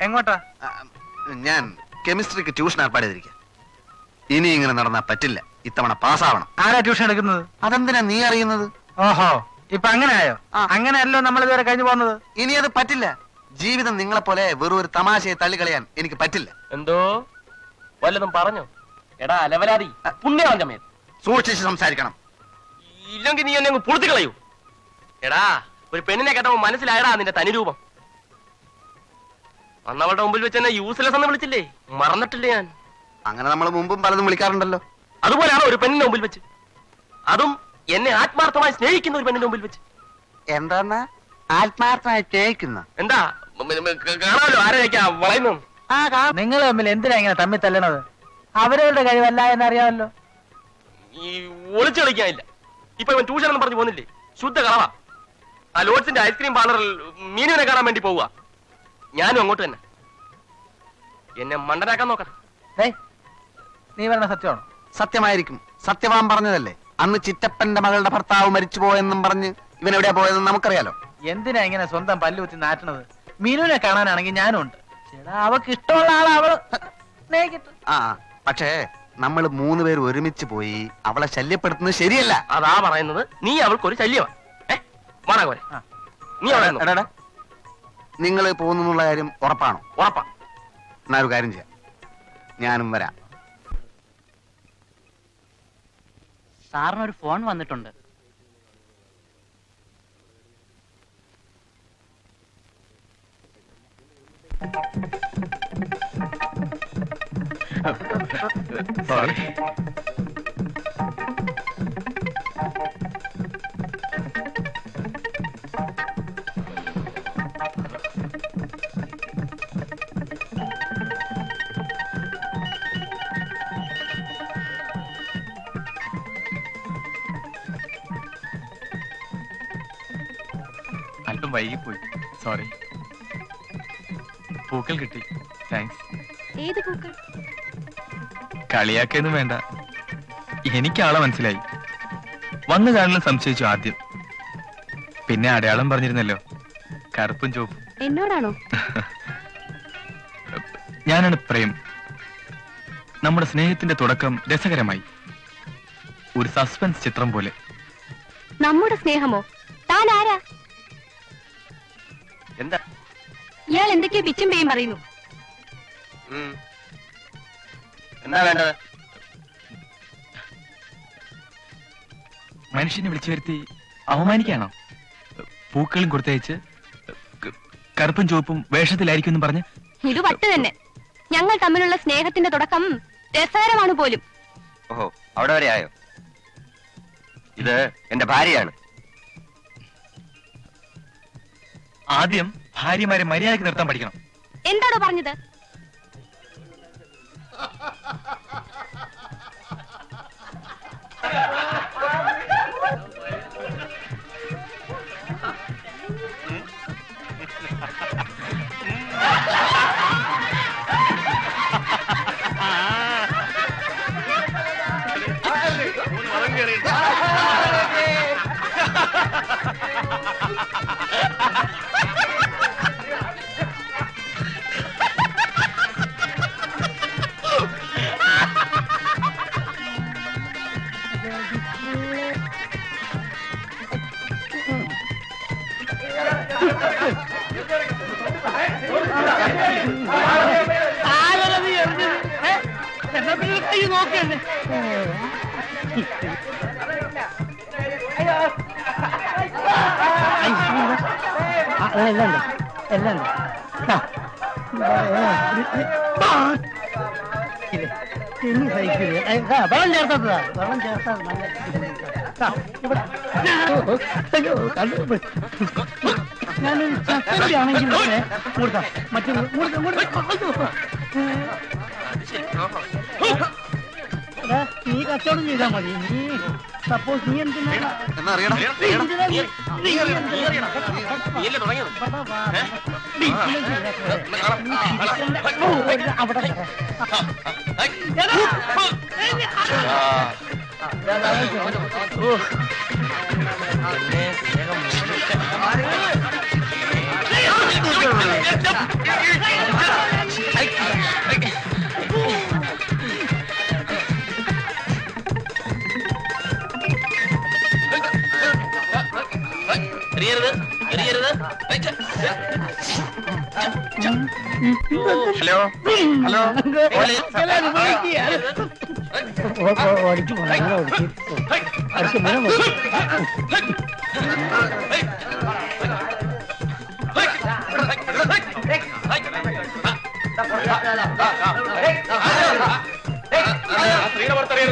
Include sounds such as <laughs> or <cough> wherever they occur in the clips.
എങ്ങോട്ടാ? ഞാൻ കെമിസ്ട്രിക്ക് ട്യൂഷൻ ഏർപ്പാട് ചെയ്തിരിക്കാം. ഇനി ഇങ്ങനെ നടന്നാ പറ്റില്ല. ഇത്തവണ പാസ്സാവണം. ആരാ ട്യൂഷൻ എടുക്കുന്നത്? അതെന്തിനാ നീ അറിയുന്നത്? ഓഹോ ഇപ്പൊ അങ്ങനെ ആയോ ആ. അങ്ങനെയല്ലോ നമ്മൾ ഇതുവരെ കഴിഞ്ഞു പോകുന്നത്. ഇനി അത് പറ്റില്ല. ജീവിതം നിങ്ങളെ പോലെ വെറും ഒരു തമാശയെ തള്ളിക്കളയാൻ എനിക്ക് പറ്റില്ല. എന്തോ? വല്ലതും പറഞ്ഞോ? എടാ അലവലാതി സമയത്ത് സൂക്ഷിച്ച് സംസാരിക്കണം. ഇല്ലെങ്കിൽ നീ എന്നെ പൊളുത്തി കളയൂ എടാ ഒരു പെണ്ണിനെ കേട്ടപ്പോ മനസ്സിലായടാ നിന്റെ തനിരൂപം. അന്നവളുടെ മുമ്പിൽ വെച്ച് എന്നെ യൂസ്ലെസ് എന്ന് വിളിച്ചില്ലേ? മറന്നിട്ടില്ലേ ഞാൻ? അങ്ങനെ നമ്മൾ മുമ്പും പലതും വിളിക്കാറുണ്ടല്ലോ. അതുപോലെയാണ് ഒരു പെണ്ണിന്റെ മുമ്പിൽ വെച്ച്. അതും എന്നെ ആത്മാർത്ഥമായി സ്നേഹിക്കുന്ന ഒരു പെണ്ണിന്റെ മുമ്പിൽ വെച്ച്. എന്താന്നാ? ആത്മാർത്ഥമായി സ്നേഹിക്കുന്ന. എന്താ? കാണാമല്ലോ. ആരെയൊക്കെയാ വളയുന്നു നിങ്ങൾ തമ്മിൽ എന്തിനാ ഇങ്ങനെ തമ്മിൽ തല്ലണത്? അവരവരുടെ കഴിവല്ല എന്നറിയാമല്ലോ. ഈ ഒളിച്ചു കളിക്കാനില്ല ഇപ്പൊ ഇവൻ ട്യൂഷൻ എന്ന് പറഞ്ഞു പോകുന്നില്ലേ ശുദ്ധ കളവാ. ആ ലോഡ്സിന്റെ ഐസ്ക്രീം പാർലറിൽ മീനുവിനെ കാണാൻ വേണ്ടി പോവുക. ഞാനും അങ്ങോട്ട് തന്നെ. എന്നെ മണ്ടനാക്കാൻ ഏയ് നീ പറഞ്ഞ സത്യമാണോ? സത്യമായിരിക്കും. സത്യവാൻ പറഞ്ഞതല്ലേ? അന്ന് ചിറ്റപ്പന്റെ മകളുടെ ഭർത്താവ് മരിച്ചു പോയെന്നും പറഞ്ഞ് ഇവൻ എവിടെയാ പോയതെന്ന് നമുക്കറിയാലോ. എന്തിനാ ഇങ്ങനെ സ്വന്തം പല്ലുകുത്തി നാറ്റണത് നാട്ടണത് മീനുവിനെ കാണാനാണെങ്കിൽ ഞാനും ഉണ്ട് അവക്ക് ഇഷ്ടമുള്ള ആളെ അവൾ. സ്നേഹിക്കട്ടെ. ആ പക്ഷേ നമ്മൾ മൂന്ന് പേര് ഒരുമിച്ച് പോയി അവളെ ശല്യപ്പെടുത്തുന്നത് ശരിയല്ല. അതാ പറയുന്നത്. നീ അവൾക്ക് ഒരു ശല്യമാണ് ഏ. നീ അവളെ. നിങ്ങൾ പോകുന്നുള്ള കാര്യം ഉറപ്പാണോ? ഉറപ്പാ. എന്നാ ഒരു കാര്യം ചെയ്യാം. ഞാനും വരാം. സാറിനൊരു ഫോൺ വന്നിട്ടുണ്ട്. അല്പം വൈകിപ്പോയി. സോറി പൂക്കൾ കിട്ടി. താങ്ക്സ് ഏത് പൂക്കൾ? കളിയാക്കൊന്നും വേണ്ട. എനിക്ക് ആളെ മനസ്സിലായി. വന്നു കാണലും സംശയിച്ചു ആദ്യം. പിന്നെ അടയാളം പറഞ്ഞിരുന്നല്ലോ. കറുപ്പും ചോപ്പും എന്നോടാണോ? <laughs> ഞാനാണ് പ്രേം. നമ്മുടെ സ്നേഹത്തിന്റെ തുടക്കം രസകരമായി. ഒരു സസ്പെൻസ് ചിത്രം പോലെ. നമ്മുടെ സ്നേഹമോ? താൻ ആരാ? എന്താ? ഇയാൾ എന്തൊക്കെയാ പിച്ചും പേയും പറയുന്നു. എന്താ വേണ്ടത്? മനുഷ്യനെ വിളിച്ചു വരുത്തി അവമാനിക്കാണോ പൂക്കളും കൊടുത്തയച്ച് കറുപ്പും ചുവപ്പും വേഷത്തിലായിരിക്കും എന്ന് പറഞ്ഞ് ഇത് വട്ട് തന്നെ. ഞങ്ങൾ തമ്മിലുള്ള സ്നേഹത്തിന്റെ തുടക്കം രസകരമാണ് പോലും. ഓഹോ അവിടെ വരെ ആയോ? ഇത് എന്റെ ഭാര്യയാണ്. ആദ്യം ഭാര്യമാരെ മര്യാദയ്ക്ക് നിർത്താൻ പഠിക്കണം. എന്താണോ പറഞ്ഞത്? <laughs> വെള്ളം ചേർത്തതാ വെള്ളം ചേർത്തത് നല്ല ഇവിടെ ഞാനൊരു ചക്കരയാണെങ്കിൽ കൊടുക്കാം എടാ, നീ കച്ചവടം ചെയ്താ മതി നീ സപ്പോസ് നീ എന്തിനാ അവിടെ അറിയണം హలో? హలో? ಬರ್ತಾರೆ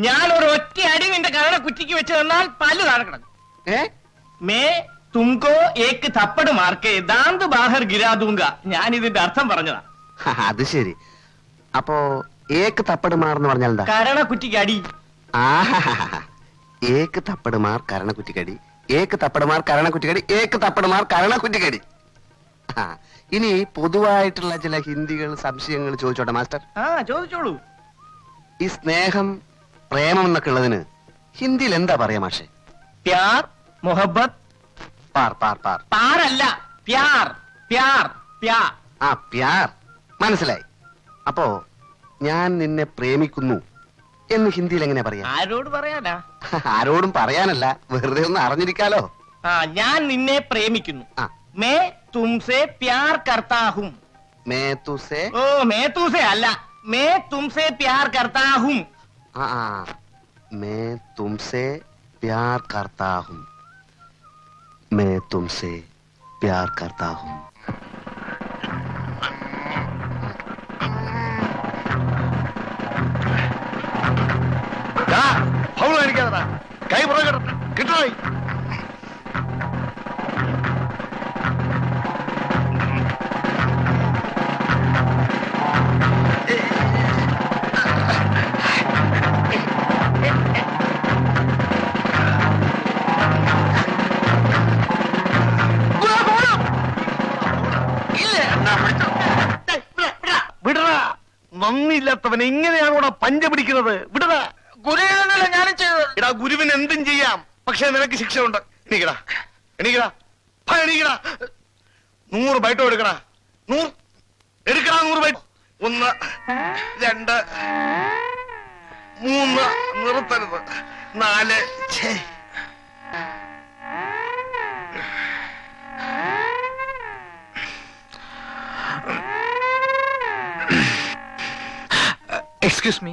ഞാൻ ഒരു ഒറ്റ അടി നിന്റെ കരട കുറ്റിക്ക് വെച്ച് തന്നാൽ പല്ല് താഴെ ഏ? മേ തുംകോ ഏക്ക് തപ്പട് മാർക്കേ ദാന്ത് ബാഹർ ഗിരാദൂങ്ക ഞാൻ ഇതിന്റെ അർത്ഥം പറഞ്ഞതാ. അത് ശരി. അപ്പോ ഏക്ക് തപ്പട് മാർന്ന് പറഞ്ഞാൽ എന്താ? കരണ കുറ്റിക്ക് അടി. ആഹാഹാഹാ. ഏക്ക് തപ്പടുമാർ കരണക്കുറ്റിക്കടി ഏക്ക് തപ്പടുമാർ കരണക്കുറ്റിക്കടി ഏക്ക് തപ്പടുമാർ കരണക്കുറ്റിക്കടി ആ, ഇനി പൊതുവായിട്ടുള്ള ചില ഹിന്ദികൾ സംശയങ്ങൾ ചോദിച്ചോട്ടെ മാസ്റ്റർ? ആ ചോദിച്ചോളൂ. ഈ സ്നേഹം പ്രേമം എന്നൊക്കെ ഉള്ളതിന് ഹിന്ദിയിൽ എന്താ പറയാ മാഷെ? പ്യാർ മൊഹബത്ത് പാർ പാർ പാർ. പാറല്ല പ്യാർ പ്യാർ പ്യാർ ആ പ്യാർ. മനസ്സിലായി. അപ്പോ ഞാൻ നിന്നെ പ്രേമിക്കുന്നു എന്ന് ഹിന്ദിയിൽ എങ്ങനെ പറയാ? ആരോട് പറയാനാ? <laughs> ആരോടും പറയാനല്ല. വെറുതെ ഒന്ന് അറിഞ്ഞിരിക്കാലോ. ആ ഞാൻ നിന്നെ പ്രേമിക്കുന്നു. ആ. മേ തുംസെ പ്യാർ കർത്താഹും. മേ തുസേ? ഓ മേ തൂസെ അല്ല. മേ തുംസെ പ്യാർ കർത്താഹും. हाँ मैं तुमसे प्यार करता हूँ। मैं तुमसे प्यार करता हूँ। ಕೈ ಬರೋಗಿರುತ್ತೆ ಕಿಟ್ಟ നന്ദിയില്ലാത്തവൻ ഇവിടെ പഞ്ച പിടിക്കുന്നത്. വിടടാ ഗുരുവിനല്ല ഞാനും ചെയ്തത്. ഇടാ ഗുരുവിന് എന്തും ചെയ്യാം. പക്ഷെ നിനക്ക് ശിക്ഷ ഉണ്ട് എണീക്കടാ. എണീക്കടാ എണീക്കടാ. നൂറ് ബൈറ്റോ എടുക്കടാ. നൂറ്. എടുക്കടാ നൂറ് ബൈറ്റ് ഒന്ന് രണ്ട് മൂന്ന്. നിർത്തരുത്. നാല്. ഛേ. Excuse me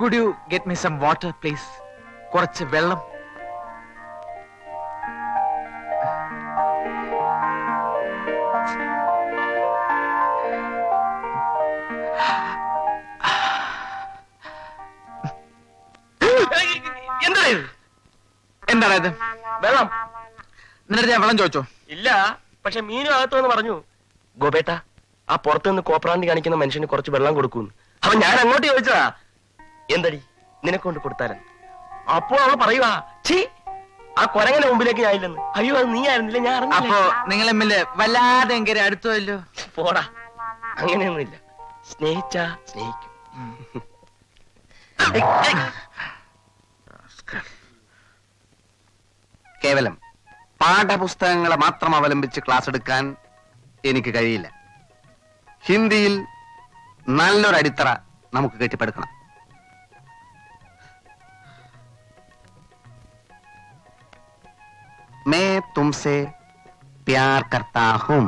could you get me some water please കുറച്ച് വെള്ളം. എന്താണ് ഇത്? വെള്ളം. നിന്നെ ഞാൻ വെള്ളം ചോദിച്ചോ? ഇല്ല പക്ഷെ മീനും അകത്തുവന്ന് പറഞ്ഞു. ഗോപേട്ട ആ പുറത്ത് നിന്ന് കോപ്രാന്തി കാണിക്കുന്ന മനുഷ്യന് കുറച്ച് വെള്ളം കൊടുക്കൂന്ന്. അപ്പൊ ഞാൻ അങ്ങോട്ട് ചോദിച്ചതാ എന്തടി? നിനക്കൊണ്ട് കൊടുത്താല? അപ്പോൾ അവൾ പറയുവാ ഛീ ആ കൊരങ്ങനെ മുമ്പിലേക്ക് ഞാനില്ലെന്ന് അയ്യോ അത് നീ ആയിരുന്നില്ല? ഞാൻ അപ്പോ നിങ്ങൾ തമ്മിൽ വല്ലാതെ എങ്കിലും അടുത്തല്ലോ പോടാ അങ്ങനെയൊന്നുമില്ല. സ്നേഹിച്ചാ സ്നേഹിക്കും. കേവലം പാഠപുസ്തകങ്ങളെ മാത്രം അവലംബിച്ച് ക്ലാസ് എടുക്കാൻ എനിക്ക് കഴിയില്ല. ഹിന്ദിയിൽ നല്ലൊരു അടിത്തറ നമുക്ക് കെട്ടിപ്പടുക്കണം. മേ തുംസെ പ്യാർ കർത്താ ഹും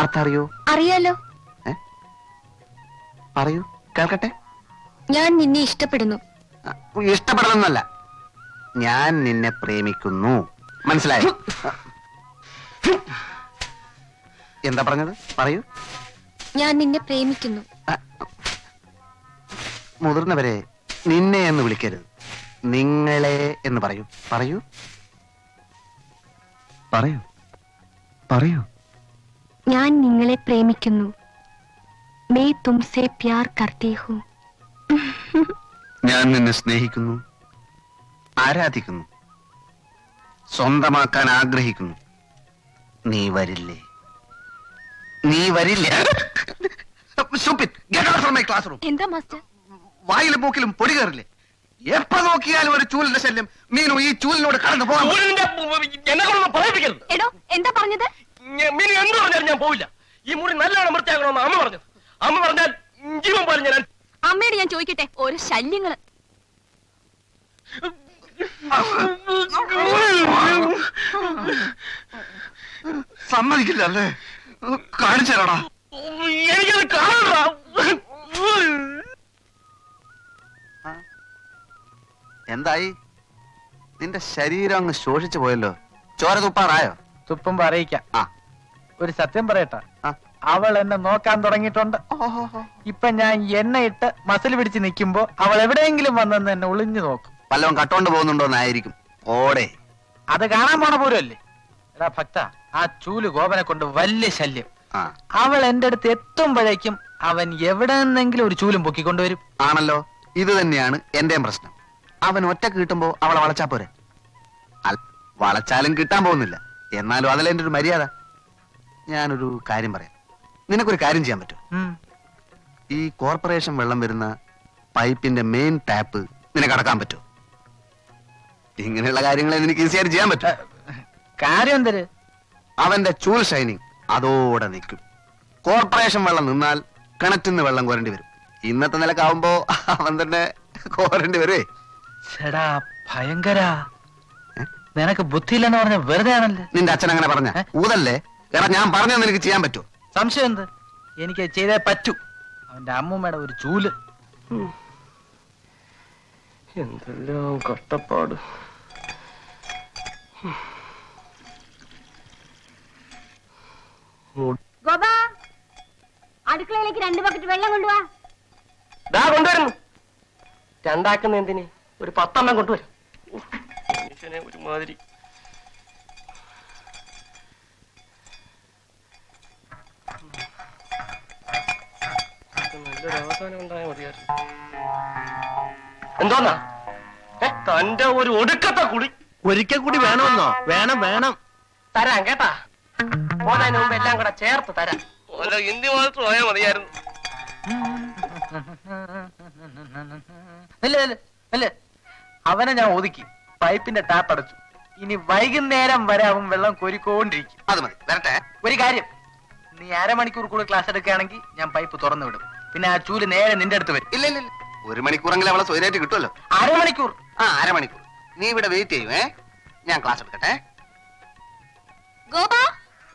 അർത്ഥം അറിയോ അറിയാലോ? പറയൂ കേൾക്കട്ടെ? ഞാൻ നിന്നെ ഇഷ്ടപ്പെടുന്നു. ഇഷ്ടപ്പെടണമെന്നല്ല ഞാൻ നിന്നെ പ്രേമിക്കുന്നു. മനസ്സിലായോ? എന്താ പറഞ്ഞത്? പറയൂ. ഞാൻ നിന്നെ പ്രേമിക്കുന്നു. മുതിർന്നവരെ നിന്നെ എന്ന് വിളിക്കരുത്. നിങ്ങളെ എന്ന് പറയൂ. പറയൂ. പറയൂ. പറയൂ. ഞാൻ നിങ്ങളെ പ്രേമിക്കുന്നു. മേ തുംസെ പ്യാർ കർത്തി ഹൂ. ഞാൻ നിന്നെ സ്നേഹിക്കുന്നു. ആരാധിക്കുന്നു. സ്വന്തമാക്കാൻ ആഗ്രഹിക്കുന്നു. നീ വരില്ലേ? നീ വരില്ലേ? My classroom. എന്താ മാസ്റ്റർ? വായിലും മൂക്കിലും പൊടി കയറില്ലേ? എപ്പോ നോക്കിയാലും ഒരു ചൂലിന്റെ ശല്യം. മീനു ഈ ചൂലിനോട് കടന്നു പോകാൻ എന്നെ കൊണ്ടൊന്നും പറയിപ്പിക്കരുത്. എടോ എന്താ പറഞ്ഞത്? മീനു എന്ത് പറഞ്ഞാലും ഞാൻ പോവില്ല. ഈ മുറി നല്ലോണം വൃത്തിയാക്കണമെന്ന് അമ്മ പറഞ്ഞു അമ്മ പറഞ്ഞാൽ ജീവൻ പോലെ ഞാൻ അമ്മയോട് ഞാൻ ചോദിക്കട്ടെ ഓരോ ശല്യങ്ങൾ. സമ്മതിക്കില്ല അല്ലേ? എനിക്കത് കാണണ്ട എന്തായി? നിന്റെ ശരീരം അങ്ങ് ശോഷിച്ചു പോയല്ലോ. ചോര തുപ്പാറായോ? തുപ്പുമ്പോ അറിയിക്കാം ആ. ഒരു സത്യം പറയട്ടാ. ആ. അവൾ എന്നെ നോക്കാൻ തുടങ്ങിയിട്ടുണ്ട്. ഇപ്പൊ ഞാൻ എണ്ണ ഇട്ട് മസിൽ പിടിച്ച് നിൽക്കുമ്പോ അവൾ എവിടെയെങ്കിലും വന്നെന്ന് എന്നെ ഒളിഞ്ഞു നോക്കും. വല്ലവൻ കട്ടോണ്ട് പോകുന്നുണ്ടോ എന്നായിരിക്കും. ഓടെ. അത് കാണാൻ പോണ പോലുമല്ലേ? എടാ ഭക്ത ആ ചൂൽ ഗോപനെ കൊണ്ട് വലിയ ശല്യം. അവൾ എന്റെ അടുത്ത് എത്തുമ്പോഴേക്കും അവൻ എവിടെ നിന്നെങ്കിലും ഒരു ചൂലും പൊക്കിക്കൊണ്ടുവരും ആണല്ലോ. ഇത് തന്നെയാണ് എന്റെയും പ്രശ്നം. അവൻ ഒറ്റ കിട്ടുമ്പോ അവളെ വളച്ചാ പോരെ? വളച്ചാലും കിട്ടാൻ പോകുന്നില്ല. എന്നാലും അതല്ല എന്റെ ഒരു മര്യാദ. ഞാനൊരു കാര്യം പറയാം. നിനക്കൊരു കാര്യം ചെയ്യാൻ പറ്റും ഈ കോർപ്പറേഷൻ വെള്ളം വരുന്ന പൈപ്പിന്റെ മെയിൻ ടാപ്പ് നിനക്ക് അടക്കാൻ പറ്റും ഇങ്ങനെയുള്ള കാര്യങ്ങളെ നിനക്ക് ഈസിയായിട്ട് ചെയ്യാൻ പറ്റും കാര്യം എന്തര്? അവന്റെ ചൂൽ ഷൈനിങ്. അതോടെ നിൽക്കും. കോർപ്പറേഷൻ വെള്ളം നിന്നാൽ കിണറ്റിൽ നിന്ന് വെള്ളം കോരേണ്ടി വരും. ഇന്നത്തെ നിലക്കാവുമ്പോ അവൻ തന്നെ കോരേണ്ടി വരുവേ. ചേടാ ഭയങ്കര. നിനക്ക് ബുദ്ധിയില്ലെന്ന് പറഞ്ഞ വെറുതെ ആണല്ലേ? നിന്റെ അച്ഛൻ അങ്ങനെ പറഞ്ഞ? ഊതല്ലേ? എടാ ഞാൻ പറഞ്ഞു നിനക്ക് ചെയ്യാൻ പറ്റൂ സംശയം എന്ത്? എനിക്ക് ചെയ്തേ പറ്റൂ. അവന്റെ അമ്മൂമ്മയുടെ ഒരു ചൂൽ. എന്തെല്ലാം കഷ്ടപ്പാട്. ഗോപ അടുക്കളയിലേക്ക് രണ്ട് ബക്കറ്റ് വെള്ളം കൊണ്ടുവാ. ദാ കൊണ്ടുവരുന്നു. രണ്ടാക്കുന്ന എന്തിന്? ഒരു പത്തെണ്ണം കൊണ്ടുവരും. ഒരുമാതിരി. നല്ലൊരു അവസാനം ഉണ്ടായാൽ മതിയായിരുന്നു. എന്തോന്നാ? തന്റെ ഒരു ഒടുക്കത്തെ കുടി ഒരിക്കൽ കൂടി വേണമെന്നോ? വേണം വേണം. തരാം കേട്ടാ. പോന്നതിന് മുമ്പ് എല്ലാം കൂടെ ചേർത്ത് തരാം. ഓരോ ഹിന്ദി മാത്രം പോയാൽ മതിയായിരുന്നു. അവനെ ഞാൻ ഒതുക്കി. പൈപ്പിന്റെ ടാപ്പ് അടച്ചു. ഇനി വൈകുന്നേരം വരെ അവൻ വെള്ളം കോരിക്കൊണ്ടിരിക്കും. അത് മതി. വരട്ടെ. ഒരു കാര്യം. നീ അരമണിക്കൂർ കൂടെ ക്ലാസ് എടുക്കുകയാണെങ്കിൽ ഞാൻ പൈപ്പ് തുറന്നു വിടും. പിന്നെ ആ ചൂൽ നേരെ നിന്റെ അടുത്ത് വരും. ഇല്ല ഇല്ല ഇല്ല. ഒരു മണിക്കൂറെങ്കിലും അവളെ സ്വൈരായിട്ട് കിട്ടുമല്ലോ. അരമണിക്കൂർ? ആ അരമണിക്കൂർ. നീ ഇവിടെ വെയിറ്റ് ചെയ്യുമേ ഞാൻ ക്ലാസ് എടുക്കട്ടെ. ഗോപ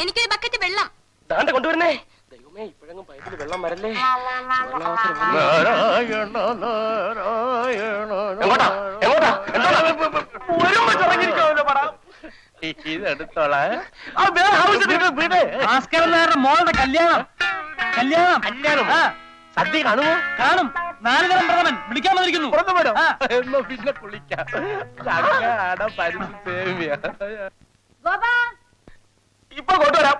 എനിക്കൊരു ബക്കറ്റ് വെള്ളം. ദാണ്ട കൊണ്ടുവരുന്നേ. ദൈവമേ ഇപ്പോഴെങ്ങും പൈപ്പിൽ വെള്ളം വരല്ലേ? നാരായണ നാരായണ എങ്ങോട്ടാ? എങ്ങോട്ടാ. ഭാസ്കരൻ നായരുടെ മോളുടെ കല്യാണം. കല്യാണം. കല്യാണം? ആ, സദ്യ കാണുമോ? കാണും. നാല് തരം പ്രഥമൻ. വിളിക്കാൻ വന്നിരിക്കുന്നു. പുറത്തു വരും ആ. എന്നാ പിന്നെ കുളിക്കാം. ചങ്ങാട പരിസ്ഥിതി ഗോപ ഇപ്പൊ കൊണ്ടുവരാം.